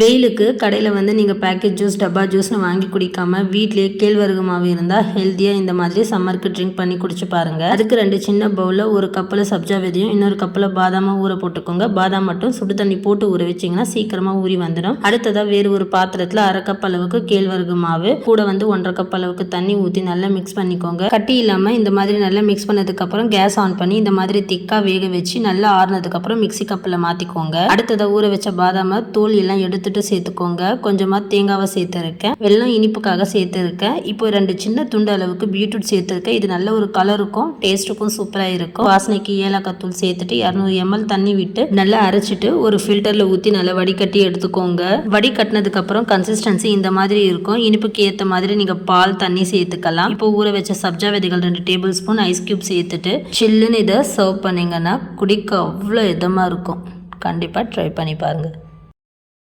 வெயிலுக்கு கடையில் வந்து நீங்கள் பேக்கெட் ஜூஸ் டப்பா ஜூஸ்னு வாங்கி குடிக்காமல் வீட்லேயே கேழ்வரகு மாவு இருந்தால் ஹெல்த்தியாக இந்த மாதிரி சம்மருக்கு ட்ரிங்க் பண்ணி குடிச்சு பாருங்கள் அதுக்கு ரெண்டு சின்ன பவுலில் ஒரு கப்பில் சப்ஜா விதையும் இன்னொரு கப்பில் பாதாமாக ஊற போட்டுக்கோங்க. பாதாம் மட்டும் சுடு தண்ணி போட்டு ஊற வச்சிங்கன்னா சீக்கிரமாக ஊறி வந்துடும். அடுத்ததாக வேறு ஒரு பாத்திரத்தில் அரை கப் அளவுக்கு கேழ்வரகு மாவு கூட வந்து ஒன்றரை கப் அளவுக்கு தண்ணி ஊற்றி நல்லா மிக்ஸ் பண்ணிக்கோங்க. கட்டி இல்லாமல் இந்த மாதிரி நல்லா மிக்ஸ் பண்ணதுக்கப்புறம் கேஸ் ஆன் பண்ணி இந்த மாதிரி திக்காக வேக வச்சு நல்லா ஆறுனதுக்கப்புறம் மிக்ஸி கப்பில் மாற்றிக்கோங்க அடுத்ததாக ஊற வச்ச பாதாமை தோல் எல்லாம் எடுத்து எடுத்துட்டு சேர்த்துக்கோங்க. கொஞ்சமாக தேங்காவை சேர்த்துருக்கேன். வெள்ளம் இனிப்புக்காக சேர்த்துருக்கேன். இப்போ ரெண்டு சின்ன துண்டு அளவுக்கு பீட்ரூட் சேர்த்துருக்கேன். இது நல்ல ஒரு கலருக்கும் டேஸ்ட்டுக்கும் சூப்பராக இருக்கும். வாசனைக்கு ஏலக்காய் தூள் சேர்த்துட்டு இரநூறு எம்எல் தண்ணி விட்டு நல்லா அரைச்சிட்டு ஒரு ஃபில்டரில் ஊற்றி நல்லா வடிகட்டி எடுத்துக்கோங்க. வடிகட்டினதுக்கு அப்புறம் கன்சிஸ்டன்சி இந்த மாதிரி இருக்கும். இனிப்புக்கு ஏற்ற மாதிரி நீங்கள் பால் தண்ணி சேர்த்துக்கலாம். இப்போ ஊற வச்ச சப்ஜா விதைகள் ரெண்டு டேபிள் ஸ்பூன் ஐஸ் கியூப் சேர்த்துட்டு சில்லுன்னு இதை சர்வ் பண்ணிங்கன்னா குடிக்க அவ்வளோ இதமாக இருக்கும். கண்டிப்பாக ட்ரை பண்ணி பாருங்கள்